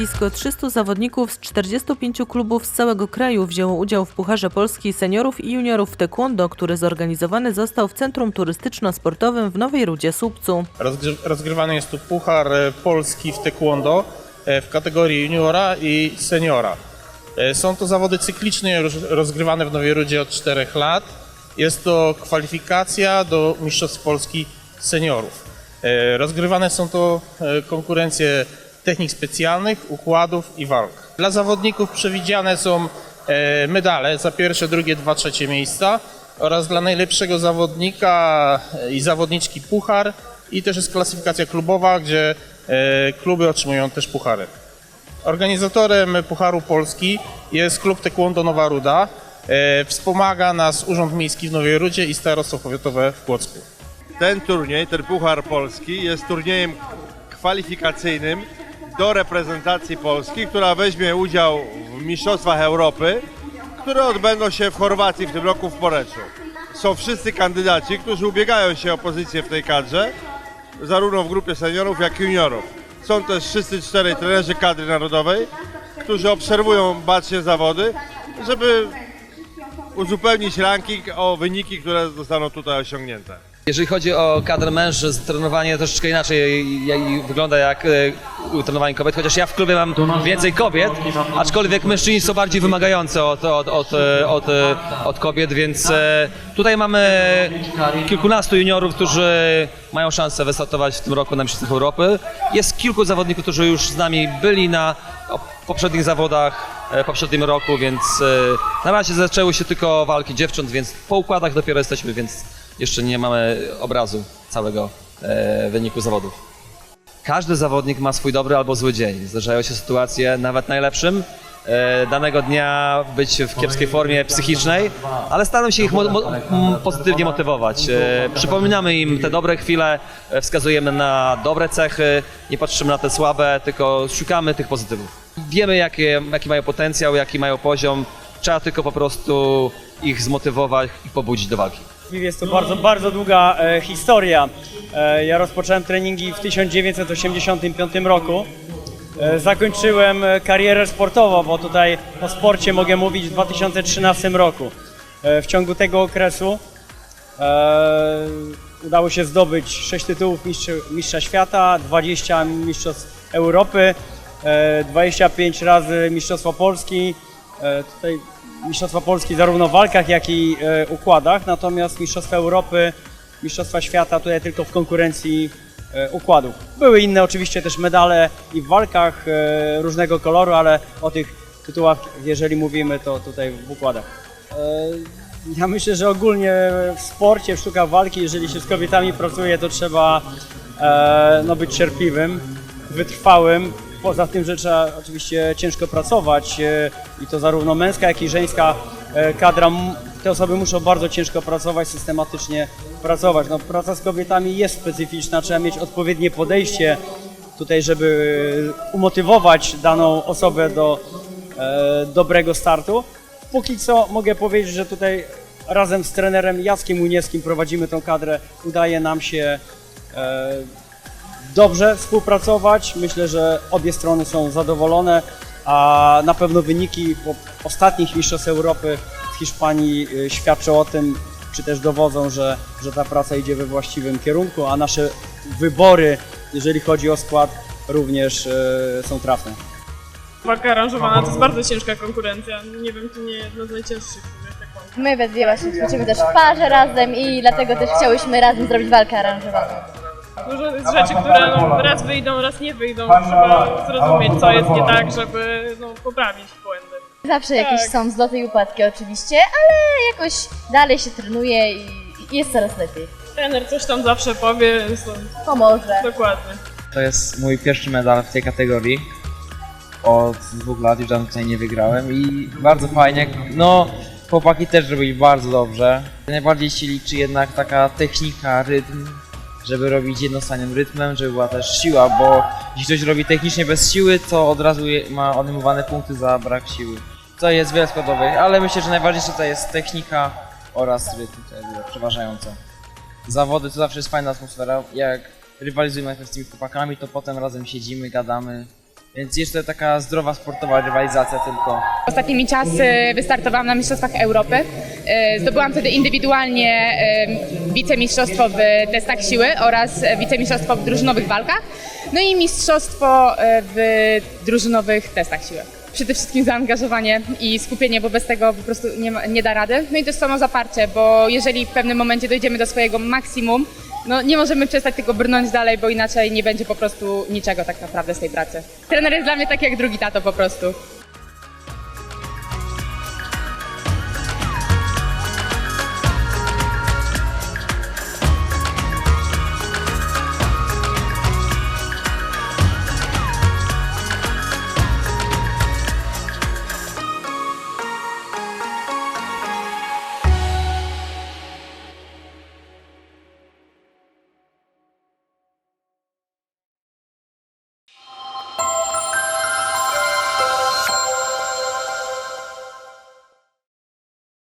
Blisko 300 zawodników z 45 klubów z całego kraju wzięło udział w Pucharze Polski seniorów i juniorów taekwondo, który zorganizowany został w Centrum Turystyczno-Sportowym w Nowej Rudzie Słupcu. Rozgry- Rozgrywany jest tu Puchar e, Polski w Taekwondo e, w kategorii juniora i seniora. E, Są to zawody cyklicznie roz- rozgrywane w Nowej Rudzie od 4 lat. Jest to kwalifikacja do Mistrzostw Polski seniorów. Rozgrywane są to konkurencje technik specjalnych, układów i walk. Dla zawodników przewidziane są e, medale za pierwsze, drugie, dwa, trzecie miejsca oraz dla najlepszego zawodnika e, i zawodniczki puchar i też jest klasyfikacja klubowa, gdzie e, kluby otrzymują też puchary. Organizatorem Pucharu Polski jest klub Taekwondo Nowa Ruda. Wspomaga nas Urząd Miejski w Nowej Rudzie i Starostwo Powiatowe w Płocku. Ten turniej, ten Puchar Polski jest turniejem kwalifikacyjnym do reprezentacji Polski, która weźmie udział w Mistrzostwach Europy, które odbędą się w Chorwacji w tym roku w Poreczu. Są wszyscy kandydaci, którzy ubiegają się o pozycję w tej kadrze, zarówno w grupie seniorów, jak i juniorów. Są też wszyscy czterej trenerzy kadry narodowej, którzy obserwują bacznie zawody, żeby uzupełnić ranking o wyniki, które zostaną tutaj osiągnięte. Jeżeli chodzi o kadrę mężczyzn, trenowanie troszeczkę inaczej wygląda jak e, trenowanie kobiet, chociaż ja w klubie mam więcej kobiet, aczkolwiek mężczyźni są bardziej wymagający od, od, od, e, od, e, od kobiet, więc tutaj mamy kilkunastu juniorów, którzy mają szansę wystartować w tym roku na Mistrzostwach Europy. Jest kilku zawodników, którzy już z nami byli na poprzednich zawodach poprzednim roku, więc na razie zaczęły się tylko walki dziewcząt, więc po układach dopiero jesteśmy, więc jeszcze nie mamy obrazu całego e, wyniku zawodów. Każdy zawodnik ma swój dobry albo zły dzień. Zdarzają się sytuacje, nawet najlepszym, e, danego dnia być w kiepskiej formie psychicznej, ale staram się ich mo- mo- pozytywnie motywować. E, przypominamy im te dobre chwile, e, wskazujemy na dobre cechy, nie patrzymy na te słabe, tylko szukamy tych pozytywów. Wiemy, jakie, jaki mają potencjał, jaki mają poziom, trzeba tylko po prostu ich zmotywować i pobudzić do walki. Jest to bardzo, bardzo długa e, historia. E, ja rozpocząłem treningi w 1985 roku. E, zakończyłem e, karierę sportową, bo tutaj o sporcie mogę mówić w 2013 roku. E, w ciągu tego okresu e, udało się zdobyć 6 tytułów mistrza, mistrza świata, 20 mistrzostw Europy, e, 25 razy mistrzostwa Polski. E, tutaj mistrzostwa Polski zarówno w walkach, jak i e, układach, natomiast mistrzostwa Europy, mistrzostwa świata tutaj tylko w konkurencji e, układów. Były inne oczywiście też medale i w walkach różnego koloru, ale o tych tytułach, jeżeli mówimy, to tutaj w układach. Ja myślę, że ogólnie w sporcie, w sztukach walki, jeżeli się z kobietami pracuje, to trzeba no, być cierpliwym, wytrwałym. Poza tym, że trzeba oczywiście ciężko pracować e, i to zarówno męska, jak i żeńska e, kadra, te osoby muszą bardzo ciężko pracować, systematycznie pracować. No, praca z kobietami jest specyficzna, trzeba mieć odpowiednie podejście tutaj, żeby umotywować daną osobę do e, dobrego startu. Póki co mogę powiedzieć, że tutaj razem z trenerem Jackiem Uniewskim prowadzimy tą kadrę. Udaje nam się e, dobrze współpracować. Myślę, że obie strony są zadowolone, a na pewno wyniki po ostatnich Mistrzostw Europy w Hiszpanii e, świadczą o tym, czy też dowodzą, że, że ta praca idzie we właściwym kierunku, a nasze wybory, jeżeli chodzi o skład, również e, są trafne. Walka aranżowana to jest bardzo ciężka konkurencja. Nie wiem, czy nie jedna z najcięższych taką. My we dwie właśnie ćwiczymy też w parze razem i dlatego też chciałyśmy razem zrobić walkę aranżowaną. Dużo jest rzeczy, które no, raz wyjdą, raz nie wyjdą. Trzeba zrozumieć, co jest nie tak, żeby no, poprawić błędy. Zawsze jakieś Tak. są zloty i upadki oczywiście, ale jakoś dalej się trenuje i i jest coraz lepiej. Trener coś tam zawsze powie, są Pomoże. dokładnie. To jest mój pierwszy medal w tej kategorii. Od dwóch lat już dawno tutaj nie wygrałem i bardzo fajnie. No, chłopaki też robili bardzo dobrze. Najbardziej się liczy jednak taka technika, rytm, żeby robić jednostronnym rytmem, żeby była też siła, bo jeśli ktoś robi technicznie bez siły, to od razu ma odejmowane punkty za brak siły. To jest wiele składowych, ale myślę, że najważniejsze tutaj jest technika oraz rytm, to przeważająco zawody to zawsze jest fajna atmosfera. Jak rywalizujemy z tymi chłopakami, to potem razem siedzimy, gadamy Więc jeszcze taka zdrowa sportowa rywalizacja tylko. Ostatnimi czasy wystartowałam na Mistrzostwach Europy. E, Zdobyłam wtedy indywidualnie wicemistrzostwo w testach siły oraz wicemistrzostwo w drużynowych walkach. No i mistrzostwo e, w drużynowych testach siły. Przede wszystkim zaangażowanie i skupienie, bo bez tego po prostu nie, ma, nie da rady. No i też samo zaparcie, bo jeżeli w pewnym momencie dojdziemy do swojego maksimum, no nie możemy przestać tego brnąć dalej, bo inaczej nie będzie po prostu niczego tak naprawdę z tej pracy. Trener jest dla mnie tak jak drugi tato po prostu.